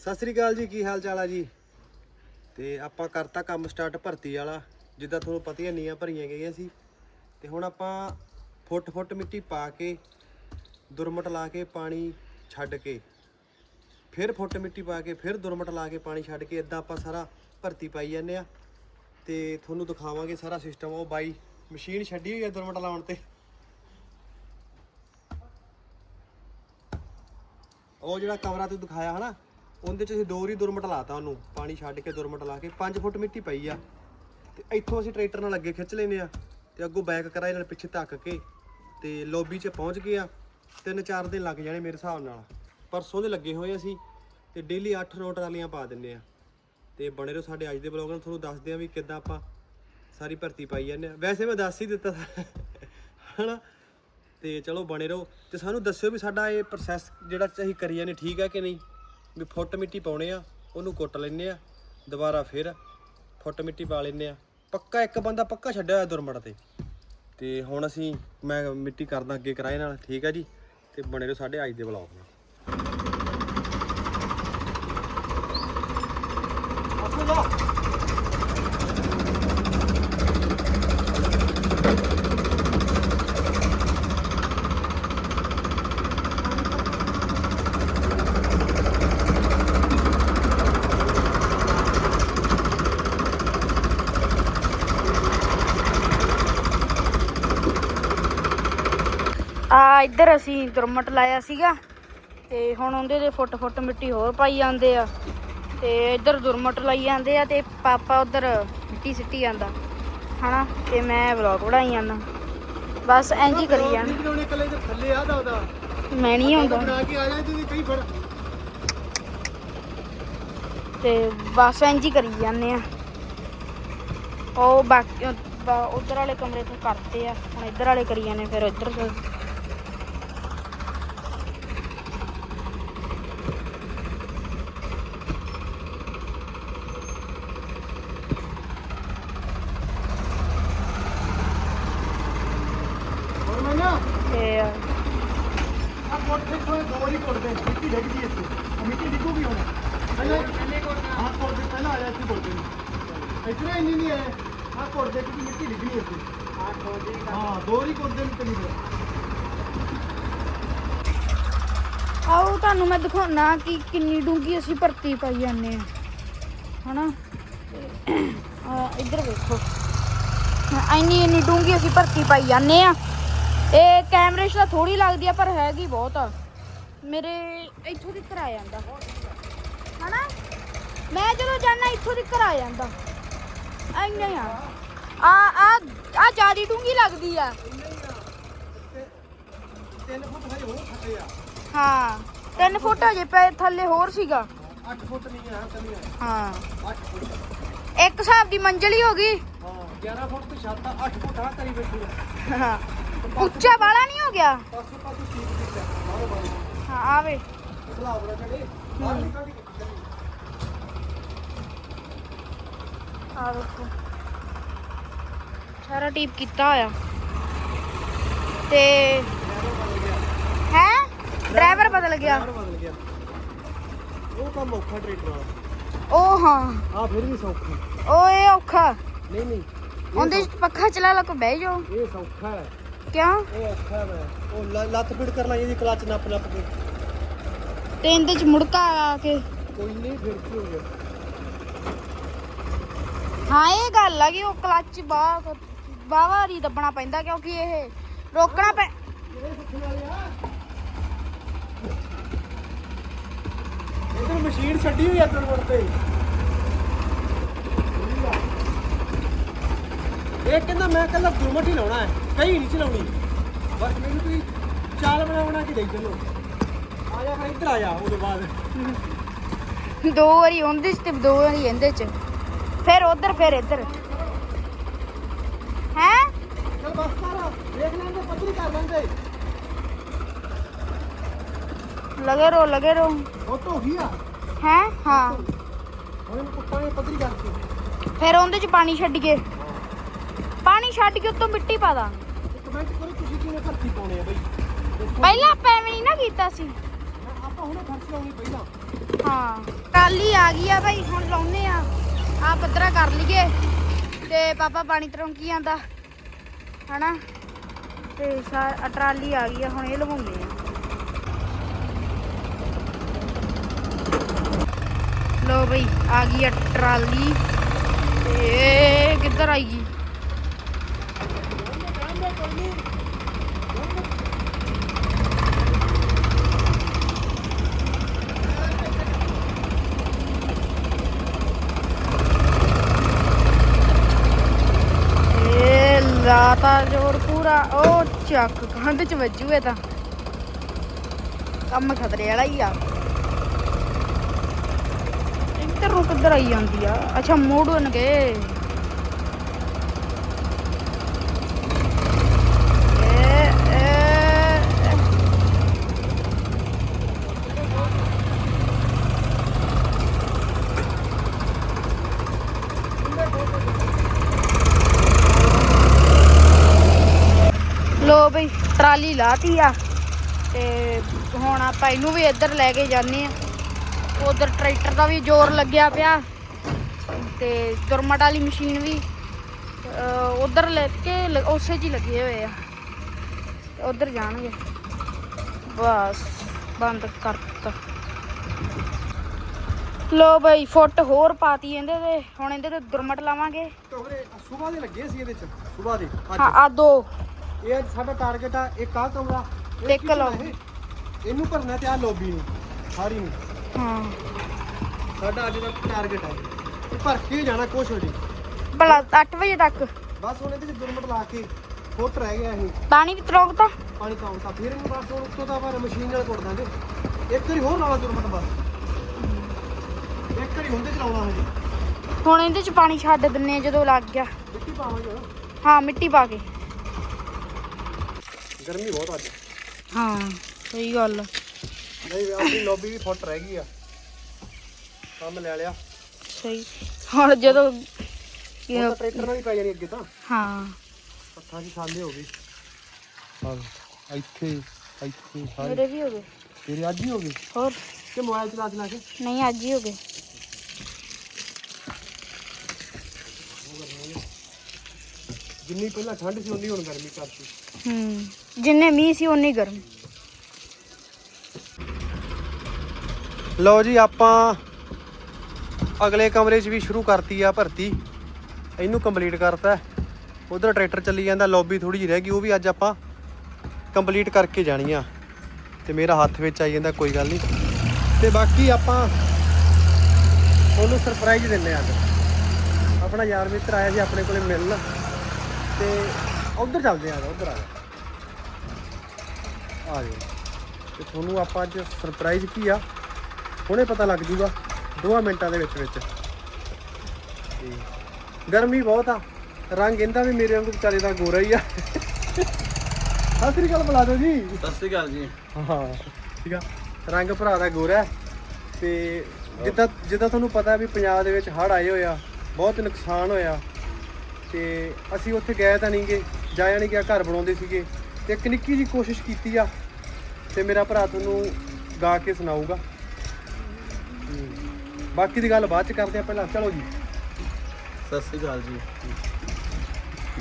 ਸਤਿ ਸ੍ਰੀ ਅਕਾਲ ਜੀ, ਕੀ ਹਾਲ ਚਾਲ ਆ ਜੀ? ਤੇ ਆਪਾਂ ਕਰਤਾ ਕੰਮ ਸਟਾਰਟ ਭਰਤੀ ਵਾਲਾ, ਜਿੱਦਾਂ ਤੁਹਾਨੂੰ ਪਤਾ ਹੀ ਹੈ ਨੀਆਂ ਭਰੀਆਂ ਗਈਆਂ ਸੀ। ਤੇ ਹੁਣ ਆਪਾਂ ਫੁੱਟ ਫੁੱਟ ਮਿੱਟੀ ਪਾ ਕੇ, ਦੁਰਮਟ ਲਾ ਕੇ ਪਾਣੀ ਛੱਡ ਕੇ, ਫਿਰ ਫੁੱਟ ਮਿੱਟੀ ਪਾ ਕੇ, ਫਿਰ ਦੁਰਮਟ ਲਾ ਕੇ ਪਾਣੀ ਛੱਡ ਕੇ ਇਦਾਂ ਆਪਾਂ ਸਾਰਾ ਭਰਤੀ ਪਾਈ ਜਾਂਦੇ ਆ। ਤੇ ਤੁਹਾਨੂੰ ਦਿਖਾਵਾਂਗੇ ਸਾਰਾ ਸਿਸਟਮ ਉਹ ਬਾਈ ਮਸ਼ੀਨ ਛੱਡੀ ਹੋਈ ਹੈ ਦੁਰਮਟ ਲਾਉਣ ਤੇ। ਉਹ ਜਿਹੜਾ ਕਮਰਾ ਤੂੰ ਦਿਖਾਇਆ ਹਨਾ ਉਹਦੇ ਚ ਅਸੀਂ ਦੋ ਰੀ ਦੁਰਮਟ ਲਾਤਾ ਉਹਨੂੰ, ਪਾਣੀ ਛੱਡ ਕੇ ਦੁਰਮਟ ਲਾ ਕੇ 5 ਫੁੱਟ ਮਿੱਟੀ ਪਈ ਆ। ਤੇ ਇੱਥੋਂ ਅਸੀਂ ਟਰੈਕਟਰ ਨਾਲ ਅੱਗੇ ਖਿੱਚ ਲੈਨੇ ਆ, ਤੇ ਅੱਗੋਂ ਬੈਕ ਕਰਾਏ ਨਾਲ ਪਿੱਛੇ ਧੱਕ ਕੇ, ਤੇ ਲੌਬੀ 'ਚ ਪਹੁੰਚ ਗਏ ਆ, ਤਿੰਨ ਚਾਰ ਦਿਨ ਲੱਗ ਜਾਣੇ ਮੇਰੇ ਹਿਸਾਬ ਨਾਲ। ਪਰਸੋਂ ਦੇ ਲੱਗੇ ਹੋਏ ਅਸੀਂ, ਤੇ ਡੇਲੀ 8 ਨੋਟ ਟਰਾਲੀਆਂ ਪਾ ਦਿੰਨੇ ਆ। ਤੇ ਬਣੇ ਰਹੋ ਸਾਡੇ ਅੱਜ ਦੇ ਬਲੌਗ ਨਾਲ, ਤੁਹਾਨੂੰ ਦੱਸਦੇ ਆ ਵੀ ਕਿੱਦਾਂ ਆਪਾਂ ਸਾਰੀ ਭਰਤੀ ਪਾਈ ਜਾਂਦੇ ਆ। ਵੈਸੇ ਮੈਂ ਦੱਸ ਹੀ ਦਿੱਤਾ ਹਨਾ? ਤੇ ਚਲੋ ਬਣੇ ਰਹੋ। ਤੇ ਸਾਨੂੰ ਦੱਸਿਓ ਵੀ ਸਾਡਾ ਇਹ ਪ੍ਰੋਸੈਸ ਜਿਹੜਾ ਅਸੀਂ ਕਰੀ ਜਾਂਦੇ, ਠੀਕ ਹੈ ਕਿ ਨਹੀਂ? ਵੀ ਫੁੱਟ ਮਿੱਟੀ ਪਾਉਣੇ ਆ, ਉਹਨੂੰ ਕੁੱਟ ਲੈਨੇ ਆ, ਦੁਬਾਰਾ ਫਿਰ ਫੁੱਟ ਮਿੱਟੀ ਪਾ ਲੈਨੇ ਆ। ਪੱਕਾ ਇੱਕ ਬੰਦਾ ਪੱਕਾ ਛੱਡਿਆ ਹੋਇਆ ਦੁਰਮੜ ਤੇ। ਤੇ ਹੁਣ ਅਸੀਂ ਮੈਂ ਮਿੱਟੀ ਕਰਦਾ ਅੱਗੇ ਕਿਰਾਏ ਨਾਲ, ਠੀਕ ਹੈ ਜੀ? ਤੇ ਬਣੇ ਰਹੋ ਸਾਡੇ ਅੱਜ ਦੇ ਬਲੌਗ ਨਾਲ। ਆ ਇੱਧਰ ਅਸੀਂ ਦੁਰਮਟ ਲਾਇਆ ਸੀਗਾ ਤੇ ਹੁਣ ਉਹਦੇ ਦੇ ਫੁੱਟ ਫੁੱਟ ਮਿੱਟੀ ਹੋਰ ਪਾਈ ਜਾਂਦੇ ਆ ਤੇ ਇੱਧਰ ਦੁਰਮਟ ਲਾਈ ਜਾਂਦੇ ਆ ਤੇ ਪਾਪਾ ਉਧਰ ਮਿੱਟੀ ਸਿੱਟੀ ਜਾਂਦਾ। ਹਨਾ? ਤੇ ਮੈਂ ਵਲੌਗ ਬਣਾਈ ਜਾਂਦਾ। ਬਸ ਇੰਜ ਹੀ ਕਰੀ ਜਾਣ। ਬਣਾਉਣੇ ਕੱਲੇ ਤੇ ਥੱਲੇ ਆ ਦਾ ਉਹਦਾ ਮੈਂ ਨਹੀਂ ਆਉਂਦਾ। ਬਣਾ ਕੇ ਆ ਜਾ ਤੁਸੀਂ ਕਈ ਫੜ ਤੇ ਬਸ ਇੰਜ ਹੀ ਕਰੀ ਜਾਂਦੇ ਆ। ਉਹ ਬਾਕੀ ਉਧਰ ਵਾਲੇ ਕਮਰੇ ਤੋਂ ਕਰਦੇ ਆ। ਹੁਣ ਇੱਧਰ ਵਾਲੇ ਕਰੀ ਜਾਂਦੇ ਫਿਰ ਇੱਧਰ ਤੋਂ ਹੁਣ ਮੈਂ ਨਾ ਤੇ ਆ ਕੋਠੇ ਤੋਂ ਦੋ ਵਾਰੀ ਕੁੱਟਦੇ ਮਿੱਟੀ ਡਿੱਗਦੀ ਇੱਥੇ। ਉਹ ਮਿੱਟੀ ਡਿੱਗੂਗੀ ਹੁਣ? ਪਹਿਲਾਂ ਹਾਂ ਕੁੱਟਦੇ ਪਹਿਲਾਂ ਆਇਆ ਇੱਥੇ ਕੁੱਟਦੇ ਇਤਨਾ ਇੰਨੀ ਨਹੀਂ ਆਇਆ। ਆ ਕੁੱਟਦੇ ਕਿਉਂਕਿ ਮਿੱਟੀ ਡਿੱਗਣੀ ਇੱਥੇ। ਹਾਂ ਦੋ ਵਾਰੀ ਕੁੱਟਦੇ ਮਿੱਟੀ ਨਹੀਂ ਆਓ ਤੁਹਾਨੂੰ ਮੈਂ ਦਿਖਾਉਣਾ ਕਿ ਕਿੰਨੀ ਡੂੰਗੀ ਅਸੀਂ ਭਰਤੀ ਪਾਈ ਜਾਂਦੇ ਆ ਹਨਾ? ਆ ਇੱਧਰ ਵੇਖੋ। ਇੰਨੀ ਇੰਨੀ ਡੂੰਗੀ ਅਸੀਂ ਭਰਤੀ ਪਾਈ ਜਾਂਦੇ ਆ ਇਹ ਕੈਮਰੇ 'ਚ ਤਾਂ ਥੋੜੀ ਲੱਗਦੀ ਆ ਪਰ ਹੈਗੀ ਬਹੁਤ ਆ। ਮੇਰੇ ਇੱਥੋਂ ਦੀ ਆ ਜਾਂਦਾ। ਹਨਾ? ਮੈਂ ਜਦੋਂ ਜਾਣਾ ਇੱਥੋਂ ਦੀ ਆ ਜਾਂਦਾ। ਹੀ ਆ। ਆ ਆ ਆ ਜਿਆਦੀ ਡੂੰਗੀ ਲੱਗਦੀ ਆ। ਹਾਂ 3 ਫੁੱਟ ਪੈ ਥੱਲੇ ਹੋਰ ਸੀਗਾ। 8 ਫੁੱਟ ਨਹੀਂ ਆ ਥੱਲੇ ਹਾਂ। 8 ਫੁੱਟ। ਇੱਕ ਹਿਸਾਬ ਦੀ ਮੰਜ਼ਲ ਹੀ ਹੋ ਗਈ। ਹਾਂ 11 ਫੁੱਟ ਤੇ ਛੱਤ ਆ 8 ਫੁੱਟ ਆ ਕਰੀ ਬੈਠੀ ਹਾਂ। ਉੱਚਾ ਵਾਲਾ ਨਹੀਂ ਹੋ ਗਿਆ? ਪਾਸੋਂ ਪਾਸੋਂ ਠੀਕ ਠੀਕ ਆ ਬਾਹਰੋਂ ਬਾਹਰ ਹਾਂ ਆਵੇ ਸਲਾਬ ਨਾ ਚੜੇ ਬਾਹਰ ਨਿਕਲ ਕੇ ਕਿੱਥੇ ਆ ਵੇਖੋ। ਸਾਰਾ ਟੀਪ ਕੀਤਾ ਹੋਇਆ। ਤੇ ਹੈ? ਡਰਾਈਵਰ ਬਦਲ ਗਿਆ। ਬਾਹਰ ਬਦਲ ਗਿਆ। ਉਹ ਕੰਮ ਔਖਾ ਟਰੈਕਟਰ ਵਾਲਾ ਉਹ ਹਾਂ। ਆ ਫਿਰ ਵੀ ਸੌਖਾ। ਉਹ ਇਹ ਔਖਾ। ਨਹੀਂ ਨਹੀਂ। ਉਹਦੇ 'ਚ ਪੱਖਾ ਚਲਾ ਲਾ ਕੇ ਬਹਿ ਜਾਓ। ਇਹ ਸੌਖਾ ਹੈ। ਕਿਉਂ ਉਹ ਔਖਾ ਹੈ ਉਹ ਲ- ਲੱਤ ਪਿੜ ਕਰਨਾ ਇਹਦੀ ਕਲਚ ਨੱਪ ਨੱਪ ਕੇ। ਤੇ ਇਹਦੇ 'ਚ ਮੁੜਕਾ ਆ ਕੇ? ਕੋਈ ਨਹੀਂ ਫਿਰ ਕੀ ਹੋ ਗਿਆ? ਹਾਂ ਇਹ ਗੱਲ ਆ ਕਿ ਉਹ ਕਲੱਚ ਬਾਹ ਬਾਵਾਰੀ ਦੱਬਣਾ ਪੈਂਦਾ ਕਿਉਂਕਿ ਇਹ ਰੋਕਣਾ ਪੈ ਇਧਰ ਮਸ਼ੀਨ ਛੱਡੀ ਹੋਈ ਆ ਟਰਬੋਰ ਤੇ ਇਹ ਕਹਿੰਦਾ ਮੈਂ ਕੱਲਾ ਦੁਮਟ ਹੀ ਲਾਉਣਾ ਹੈ ਕਈ ਨਹੀਂ ਚਲਾਉਣੀ। ਬਸ ਮੈਨੂੰ ਤੁਸੀਂ ਚਾਲ ਬਣਾ ਬਣਾ ਕੇ ਦੇਈ ਚੱਲੋ। ਆ ਜਾ ਫਿਰ ਇੱਧਰ ਆ ਜਾ ਉਹਦੇ ਬਾਅਦ। ਦੋ ਵਾਰੀ ਉਹਦੇ 'ਚ ਤੇ ਦੋ ਵਾਰੀ ਇਹਦੇ 'ਚ। ਫਿਰ ਉਧਰ ਫਿਰ ਇੱਧਰ। ਹੈ? ਚਲ ਬਸ ਕਰ ਦੇਖ ਲੈਂਦੇ ਪੱਧਰੀ ਕਰ ਲੈਂਦੇ। ਲਗੇ ਰੋ ਲਗੇ ਰੋ ਉਹ ਤੋਂ ਹੀ ਆ। ਹੈ? ਹਾਂ। ਹੁਣ ਕੁੱਪਾਂ ਨੇ ਕਰਕੇ। ਫਿਰ ਉਹਦੇ 'ਚ ਪਾਣੀ ਛੱਡ ਕੇ। ਪਾਣੀ ਛੱਡ ਕੇ ਉੱਤੋਂ ਮਿੱਟੀ ਪਾ ਦਾਂ ਕਮੈਂਟ ਕਰੋ ਤੁਸੀਂ ਕਿਵੇਂ ਭਰਤੀ ਪਾਉਣੇ ਆ ਬਈ? ਪਹਿਲਾਂ ਆਪਾਂ ਐਵੇਂ ਨਹੀਂ ਨਾ ਕੀਤਾ ਸੀ। ਆਪਾਂ ਹੁਣੇ ਖਰਚ ਲਾਉਣੀ ਪਹਿਲਾਂ। ਹਾਂ ਟਰਾਲੀ ਆ ਗਈ ਆ ਭਾਈ ਹੁਣ ਲਾਉਨੇ ਆ। ਆ ਪੱਧਰਾ ਕਰ ਲਈਏ ਤੇ ਪਾਪਾ ਪਾਣੀ ਤਰੋਂਕੀ ਜਾਂਦਾ। ਹਨਾ? ਤੇ ਸਾ- ਆਹ ਟਰਾਲੀ ਆ ਗਈ ਆ ਹੁਣ ਇਹ ਲਵਾਉਂਦੇ ਆ। ਲੋ ਬਈ ਆ ਗਈ ਆ ਟਰਾਲੀ। ਤੇ ਇਹ ਕਿੱਧਰ ਆਈ ਗਈ? ਇਹ ਲਾਤਾ ਜੋਰ ਪੂਰਾ, ਉਹ ਚੱਕ ਕੰਧ ਚ ਵੱਜੂ ਇਹ ਤਾਂ। ਕੰਮ ਖਤਰੇ ਵਾਲਾ ਹੀ ਆ। ਇੱਧਰ ਨੂੰ ਕਿੱਧਰ ਆਈ ਜਾਂਦੀ ਆ? ਅੱਛਾ, ਮੋੜਨਗੇ। ਇਹ ਇਹ ਲੋ ਬਈ ਟਰਾਲੀ ਲਾਤੀ ਆ ਤੇ ਹੁਣ ਆਪਾਂ ਇਹਨੂੰ ਵੀ ਇੱਧਰ ਲੈ ਕੇ ਜਾਂਦੇ ਆ। ਉਧਰ ਟਰੈਕਟਰ ਦਾ ਵੀ ਜ਼ੋਰ ਲੱਗਿਆ ਪਿਆ ਤੇ ਦੁਰਮਟ ਵਾਲੀ ਮਸ਼ੀਨ ਵੀ ਉਧਰ ਲੈ ਕੇ ਉਸੇ ਹੀ ਲੱਗੇ ਹੋਏ ਆ। ਉਧਰ ਜਾਣਗੇ। ਬਸ ਬੰਦ ਕਰਤਾ। ਲੋ ਬਈ ਫੁੱਟ ਹੋਰ ਪਾਤੀ ਇਹਦੇ ਤੇ। ਹੁਣ ਇਹਦੇ ਤੇ ਦੁਰਮਟ ਲਾਵਾਂਗੇ। ਟੋਕਰੇ ਸਵੇਰ ਦੇ ਲੱਗੇ ਸੀ ਇਹਦੇ ਚ? ਸਵੇਰ ਦੇ ਹਾਂ ਆ ਦੋ। ਇਹ ਅੱਜ ਸਾਡਾ ਟਾਰਗੇਟ ਆ ਇੱਕ ਆਹ ਕਮਰਾ ਇਹ ਤੇ ਇੱਕ kitchen ਆ lobby। ਇਹ। ਇਹਨੂੰ ਭਰਨਾ ਤੇ ਆ ਲੌਬੀ ਨੂੰ ਸਾਰੀ ਨੂੰ। ਹਾਂ। ਸਾਡਾ ਅੱਜ ਦਾ ਟਾਰਗੇਟ ਆ। ਇਹ ਭਰ ਕੇ ਜਾਣਾ ਕੁਛ ਹੋ ਜੀ ਭਲਾ 8 ਵਜੇ ਤੱਕ। ਬਸ ਹੁਣ ਇਹਦੇ ਚ ਦੁਰਮਟ ਲਾ ਕੇ ਫੁੱਟ ਰਹਿ ਗਿਆ ਇਹ। ਪਾਣੀ ਵੀ ਤਰੋਕਤਾ ਪਾਣੀ ਪਾਉਣ ਤਾਂ ਫਿਰ ਇਹਨੂੰ ਬਸ ਹੁਣ ਉੱਤੋਂ ਤਾਂ ਪਰ ਮਸ਼ੀਨ ਨਾਲ ਕੁੱਟ ਦਾਂਗੇ। ਇੱਕ ਵਾਰੀ ਹੋਰ ਲਾਵਾ ਦੁਰਮਟ ਬਸ। ਇੱਕ ਵਾਰੀ ਹੁੰਦੇ ਚਲਾਉਣਾ ਹਜੇ। ਹੁਣ ਇਹਦੇ ਚ ਪਾਣੀ ਛੱਡ ਦਿੰਨੇ ਆ ਜਦੋਂ ਲੱਗ ਗਿਆ। ਮਿੱਟੀ ਪਾਵਾਂਗੇ ਹੁਣ ਹਾਂ ਮਿੱਟੀ ਪਾ ਕੇ। ਗਰਮੀ ਬਹੁਤ ਅੱਜ। ਹਾਂ ਸਹੀ ਗੱਲ। ਨਹੀਂ ਆਪਣੀ ਲੌਬੀ ਵੀ ਫੁੱਟ ਰਹਿ ਗਈ ਆ। ਕੰਮ ਲੈ ਲਿਆ। ਸਹੀ। ਹੁਣ ਜਦੋਂ ਤਾਂ ਟਰੈਕਟਰ ਨਾਲ ਹੀ ਪੈ ਜਾਣੀ ਅੱਗੇ ਤਾਂ। ਹਾਂ। ਹੱਥਾਂ 'ਚ ਛਾਲੇ ਹੋ ਗਏ। ਹਾਂ ਇੱਥੇ ਇੱਥੇ ਸਾਰੇ। ਮੇਰੇ ਵੀ ਹੋ ਗਏ। ਤੇਰੇ ਅੱਜ ਹੀ ਹੋ ਗਏ? ਹੋਰ? ਕਿ ਮੋਬਾਈਲ ਚਲਾ ਚਲਾ ਕੇ? ਨਹੀਂ ਅੱਜ ਹੀ ਹੋ ਗਏ। ਜਿੰਨੀ ਪਹਿਲਾਂ ਠੰਡ ਸੀ ਉਨੀ ਹੁਣ ਗਰਮੀ ਕਰਤੀ। ਹੂੰ। ਜਿੰਨੇ ਮੀਂਹ ਸੀ ਉਨੀ ਗਰਮ। ਲਓ ਜੀ, ਆਪਾਂ ਅਗਲੇ ਕਮਰੇ 'ਚ ਵੀ ਸ਼ੁਰੂ ਕਰਤੀ ਆ ਭਰਤੀ। ਇਹਨੂੰ ਕੰਪਲੀਟ ਕਰਤਾ। ਉਧਰ ਟਰੈਕਟਰ ਚੱਲੀ ਜਾਂਦਾ ਲੌਬੀ ਥੋੜੀ ਜਿਹੀ ਰਹਿ ਗਈ, ਉਹ ਵੀ ਅੱਜ ਆਪਾਂ ਕੰਪਲੀਟ ਕਰਕੇ ਜਾਣੀ ਆ। ਤੇ ਮੇਰਾ ਹੱਥ ਵਿੱਚ ਆਈ ਜਾਂਦਾ, ਕੋਈ ਗੱਲ ਨਹੀਂ। ਤੇ ਬਾਕੀ ਆਪਾਂ ਉਹਨੂੰ ਸਰਪ੍ਰਾਈਜ਼ ਦਿੰਨੇ ਆ। ਅੱਜ ਆਪਣਾ ਯਾਰ ਮਿੱਤਰ ਆਇਆ ਸੀ, ਆਪਣੇ ਕੋਲੇ ਮਿਲਣ। ਤੇ ਉਧਰ ਚੱਲਦੇ ਆ, ਉਧਰ ਆ। ਜਾ ਆ ਜਾਓ। ਤੇ ਤੁਹਾਨੂੰ ਆਪਾਂ ਅੱਜ ਸਰਪ੍ਰਾਈਜ਼ ਕੀ ਆ? ਹੁਣੇ ਪਤਾ ਲੱਗ ਜੂਗਾ 2 ਮਿੰਟਾਂ ਦੇ ਵਿੱਚ ਵਿੱਚ। ਤੇ ਗਰਮੀ ਬਹੁਤ ਆ। ਰੰਗ ਇਹਦਾ ਵੀ ਮੇਰੇ ਵਾਂਗੂ ਵਿਚਾਰੇ ਦਾ ਗੋਰਾ ਹੀ ਆ। ਸਤਿ ਸ੍ਰੀ ਅਕਾਲ ਬੁਲਾ ਦਿਓ ਜੀ। ਸਤਿ ਸ਼੍ਰੀ ਅਕਾਲ ਜੀ। ਹਾਂ ਠੀਕ ਆ। ਰੰਗ ਭਰਾ ਦਾ ਗੋਰਾ ਤੇ ਜਿੱਦਾਂ ਜਿੱਦਾਂ ਤੁਹਾਨੂੰ ਪਤਾ ਵੀ ਪੰਜਾਬ ਦੇ ਵਿੱਚ ਹੜ੍ਹ ਆਏ ਹੋਏ ਆ ਬਹੁਤ ਨੁਕਸਾਨ ਹੋਇਆ। ਤੇ ਅਸੀਂ ਉੱਥੇ ਗਏ ਤਾਂ ਨਹੀਂਗੇ ਜਾਇਆ ਨਹੀਂ ਗਿਆ ਘਰ ਬਣਾਉਂਦੇ ਸੀਗੇ। ਤੇ ਇੱਕ ਨਿੱਕੀ ਜੀ ਕੋਸ਼ਿਸ਼ ਕੀਤੀ ਆ ਤੇ ਮੇਰਾ ਭਰਾ ਤੁਹਾਨੂੰ ਗਾ ਕੇ ਸੁਣਾਊਗਾ। ਬਾਕੀ ਦੀ ਗੱਲ ਬਾਅਦ ਚ ਕਰਦੇ ਆ ਪਹਿਲਾਂ। ਚਲੋ ਜੀ। ਸਤਿ ਸ਼੍ਰੀ ਅਕਾਲ ਜੀ।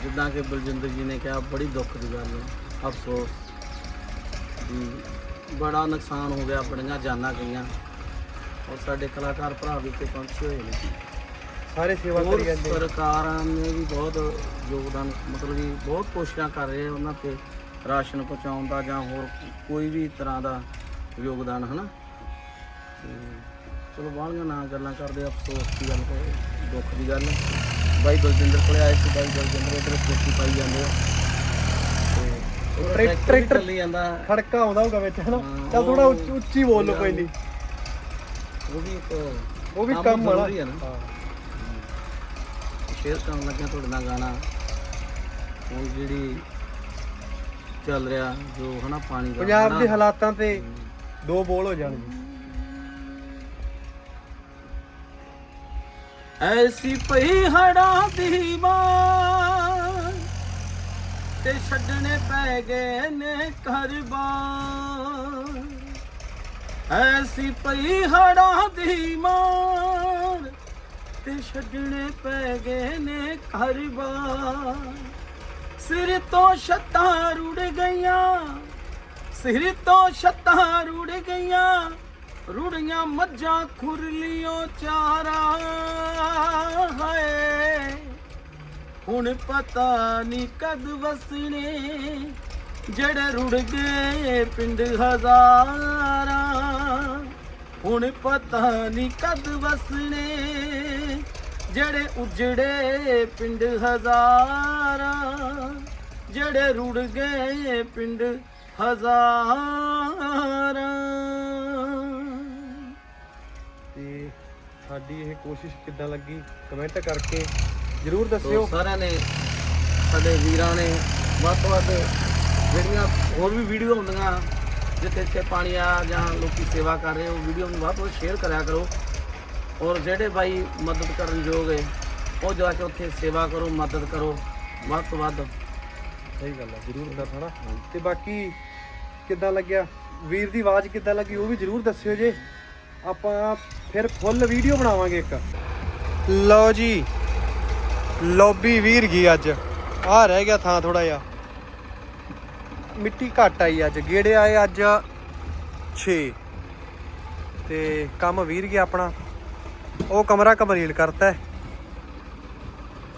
ਜਿੱਦਾਂ ਕਿ ਬਲਜਿੰਦਰ ਜੀ ਨੇ ਕਿਹਾ ਬੜੀ ਦੁੱਖ ਦੀ ਗੱਲ ਹੈ। ਅਫਸੋਸ। ਬੜਾ ਨੁਕਸਾਨ ਹੋ ਗਿਆ ਬੜੀਆਂ ਜਾਨਾਂ ਗਈਆਂ। ਔਰ ਸਾਡੇ ਕਲਾਕਾਰ ਭਰਾ ਵੀ ਇੱਥੇ ਪਹੁੰਚੇ ਹੋਏ ਨੇ। ਸਾਰੇ ਸੇਵਾ ਕਰੀ ਜਾਂਦੇ। ਸਰਕਾਰਾਂ ਨੇ ਵੀ ਬਹੁਤ ਯੋਗਦਾਨ ਮਤਲਬ ਕਿ ਬਹੁਤ ਕੋਸ਼ਿਸ਼ਾਂ ਕਰ ਰਹੇ ਆ ਉਹਨਾਂ ਤੇ। ਰਾਸ਼ਨ ਪਹੁੰਚਾਉਣ ਦਾ ਜਾਂ ਹੋਰ ਕੋਈ ਵੀ ਤਰ੍ਹਾਂ ਦਾ ਯੋਗਦਾਨ ਹਨਾ? ਤੇ ਚਲੋ ਬਾਹਲੀਆਂ ਨਾ ਗੱਲਾਂ ਕਰਦੇ ਅਫਸੋਸ ਦੀ ਗੱਲ ਤੇ ਦੁੱਖ ਦੀ ਗੱਲ ਬਾਈ ਬਲਜਿੰਦਰ ਕੋਲੇ ਆਏ ਸੀ ਬਾਈ ਬਲਜਿੰਦਰ ਇਧਰ ਖੇਤੀ ਪਾਈ ਜਾਂਦੇ ਆ। ਤੇ ਉਹ ਟਰੈਕਟਰ ਟਰੈਕਟਰ- ਚੱਲੀ ਜਾਂਦਾ। ਖੜਕਾ ਆਉਂਦਾ ਹੋਊਗਾ ਵਿੱਚ ਹਨਾ? ਹਾਂ, ਚੱਲ ਥੋੜਾ ਉਹ- ਉੱਚੀ ਬੋਲ ਲਓ ਕੋਈ ਨਹੀਂ। ਉਹ ਵੀ ਇੱਕ ਉਹ ਵੀ ਕੰਮ ਵਾਲਾ। ਆ ਨਾ। ਹਾਂ। ਸ਼ੇਅਰ ਕਰਨ ਲੱਗਿਆ ਤੁਹਾਡੇ ਨਾਲ ਗਾਣਾ। ਹੁਣ ਜਿਹੜੀ ਚੱਲ ਰਿਹਾ ਜੋ ਹਨਾ ਪਾਣੀ ਦਾ ਪੰਜਾਬ ਹਨਾ, ਦੇ ਹਾਲਾਤਾਂ ਤੇ ਦੋ ਬੋਲ ਹੋ ਜਾਣਗੇ ਐਸੀ ਪਈ ਹੜਾਂ ਦੀ ਮਾਂ ਤੇ ਛੱਡਣੇ ਪੈ ਗਏ ਨੇ ਘਰ-ਬਾਰ ਐਸੀ ਪਈ ਹੜਾਂ ਦੀ ਮਾਂ ਤੇ ਛੱਡਣੇ ਪੈ ਗਏ ਨੇ ਘਰ-ਬਾਰ ਸਿਰ ਤੋਂ ਛੱਤਾਂ ਰੁੜ ਗਈਆਂ। ਸਿਰ ਤੋਂ ਛੱਤਾਂ ਰੁੜ ਗਈਆਂ। ਰੁੜੀਆਂ ਮੱਝਾਂ ਖੁਰਲੀਓ ਚਾਰਾ। ਹਾਏ। ਹੁਣ ਪਤਾ ਨਹੀਂ ਕਦ ਵਸਣੇ, ਜਿਹੜੇ ਰੁੜ ਗਏ ਪਿੰਡ ਹਜ਼ਾਰਾਂ। ਹੁਣ ਪਤਾ ਨਹੀਂ ਕਦ ਵਸਣੇ ਜਿਹੜੇ ਉਜੜੇ ਪਿੰਡ ਹਜ਼ਾਰਾਂ ਜਿਹੜੇ ਰੁੜ ਗਏ ਪਿੰਡ ਹਜ਼ਾਰਾਂ। ਤੇ ਸਾਡੀ ਇਹ ਕੋਸ਼ਿਸ਼ ਕਿੱਦਾਂ ਲੱਗੀ? ਕਮੈਂਟ ਕਰਕੇ ਜਰੂਰ ਦੱਸਿਓ। ਸਾਰਿਆਂ ਨੇ ਸਾਡੇ ਵੀਰਾਂ ਨੇ ਵੱਧ ਤੋਂ ਵੱਧ ਜਿਹੜੀਆਂ ਹੋਰ ਵੀ ਵੀਡੀਓ ਹੁੰਦੀਆਂ ਜਿੱਥੇ ਇੱਥੇ ਪਾਣੀ ਆ ਜਾਂ ਲੋਕੀ ਸੇਵਾ ਕਰ ਰਹੇ ਹੋ ਵੀਡੀਓ ਨੂੰ ਵੱਧ ਤੋਂ ਵੱਧ ਸ਼ੇਅਰ ਕਰਿਆ ਕਰੋ। ਔਰ ਜਿਹੜੇ ਬਾਈ ਮਦਦ ਕਰਨ ਯੋਗ ਹੈ, ਉਹ ਜਾ ਕੇ ਉੱਥੇ ਸੇਵਾ ਕਰੋ, ਮਦਦ ਕਰੋ। ਵੱਧ ਤੋਂ ਵੱਧ। ਸਹੀ ਗੱਲ ਹੈ, ਜਰੂਰ ਦੱਸਣਾ ਤੇ ਬਾਕੀ ਕਿੱਦਾਂ ਲੱਗਿਆ? ਵੀਰ ਦੀ ਆਵਾਜ਼ ਕਿੱਦਾਂ ਲੱਗੀ, ਉਹ ਵੀ ਜਰੂਰ ਦੱਸਿਓ ਜੇ। ਆਪਾਂ ਫਿਰ ਫੁੱਲ ਵੀਡੀਓ ਬਣਾਵਾਂਗੇ ਇੱਕ। ਲਓ ਜੀ, ਲੌਬੀ ਵੀਰ ਗਈ ਅੱਜ। ਆ ਰਹਿ ਗਿਆ ਥਾਂ ਥੋੜਾ ਜਿਹਾ। ਮਿੱਟੀ ਘੱਟ ਆਈ ਅੱਜ। ਗੇੜੇ ਆਏ ਅੱਜ 6 ਤੇ ਕੰਮ ਵੀਰ ਗਿਆ ਆਪਣਾ। ਉਹ ਕਮਰਾ ਕੰਪਲੀਟ ਕਰਤਾ ਹੈ।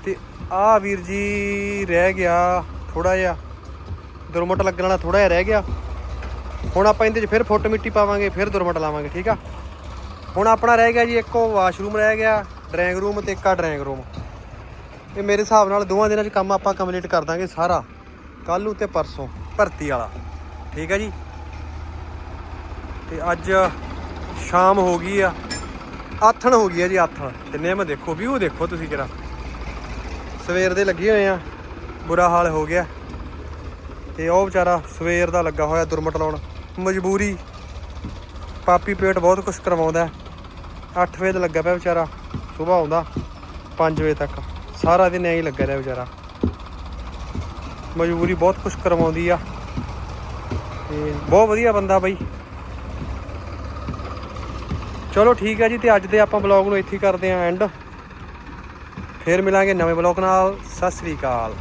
ਤੇ ਆ ਵੀਰ ਜੀ ਰਹਿ ਗਿਆ ਥੋੜਾ ਜਿਹਾ। ਦੁਰਮਟ ਲੱਗਣ ਵਾਲਾ ਥੋੜਾ ਜਿਹਾ ਰਹਿ ਗਿਆ। ਹੁਣ ਆਪਾਂ ਇਹਦੇ 'ਚ ਫਿਰ ਫੁੱਟ ਮਿੱਟੀ ਪਾਵਾਂਗੇ, ਫਿਰ ਦੁਰਮਟ ਲਾਵਾਂਗੇ, ਠੀਕ ਆ? ਹੁਣ ਆਪਣਾ ਰਹਿ ਗਿਆ ਜੀ, ਇੱਕੋ ਵਾਸ਼ਰੂਮ ਰਹਿ ਗਿਆ, ਡਰਾਇੰਗ ਰੂਮ ਤੇ ਇੱਕ ਆ ਡਰਾਇੰਗ ਰੂਮ। ਇਹ ਮੇਰੇ ਹਿਸਾਬ ਨਾਲ ਦੋਵਾਂ ਦਿਨਾਂ 'ਚ ਕੰਮ ਆਪਾਂ ਕੰਪਲੀਟ ਕਰ ਦਾਂਗੇ ਸਾਰਾ, ਕੱਲ੍ਹ ਨੂੰ ਤੇ ਪਰਸੋਂ, ਭਰਤੀ ਵਾਲਾ। ਠੀਕ ਆ ਜੀ? ਤੇ ਅੱਜ ਸ਼ਾਮ ਹੋ ਗਈ ਆ। ਆਥਣ ਹੋ ਗਈ ਆ ਜੀ ਆਥਣ। ਤੇ ਨਿੰਮ ਦੇਖੋ ਵਿਊ ਦੇਖੋ ਤੁਸੀਂ ਕਿਰਾ ਸਵੇਰ ਦੇ ਲੱਗੇ ਹੋਏ ਆ, ਬੁਰਾ ਹਾਲ ਹੋ ਗਿਆ। ਤੇ ਉਹ ਵਿਚਾਰਾ ਸਵੇਰ ਦਾ ਲੱਗਾ ਹੋਇਆ ਦੁਰਮਟ ਲਾਉਣ। ਮਜਬੂਰੀ। ਪਾਪੀ ਪੇਟ ਬਹੁਤ ਕੁਝ ਕਰਵਾਉਂਦਾ 8 ਵਜੇ ਦਾ ਲੱਗਾ ਪਿਆ ਵਿਚਾਰਾ, ਸਵੇਰ ਆਉਂਦਾ 5 ਵਜੇ ਤੱਕ। ਸਾਰਾ ਦਿਨ ਐਂ ਹੀ ਲੱਗਾ ਰਿਹਾ ਵਿਚਾਰਾ। ਮਜਬੂਰੀ ਬਹੁਤ ਕੁਝ ਕਰਵਾਉਂਦੀ ਆ। ਤੇ ਬਹੁਤ ਵਧੀਆ ਬੰਦਾ ਬਾਈ। ਚਲੋ ਠੀਕ ਹੈ ਜੀ, ਤੇ ਅੱਜ ਦੇ ਆਪਾਂ ਬਲੌਗ ਨੂੰ ਇੱਥੇ ਕਰਦੇ ਆਂ ਐਂਡ ਫੇਰ ਮਿਲਾਂਗੇ ਨਵੇਂ ਬਲੌਗ ਨਾਲ। ਸਤਿ ਸ੍ਰੀ ਅਕਾਲ।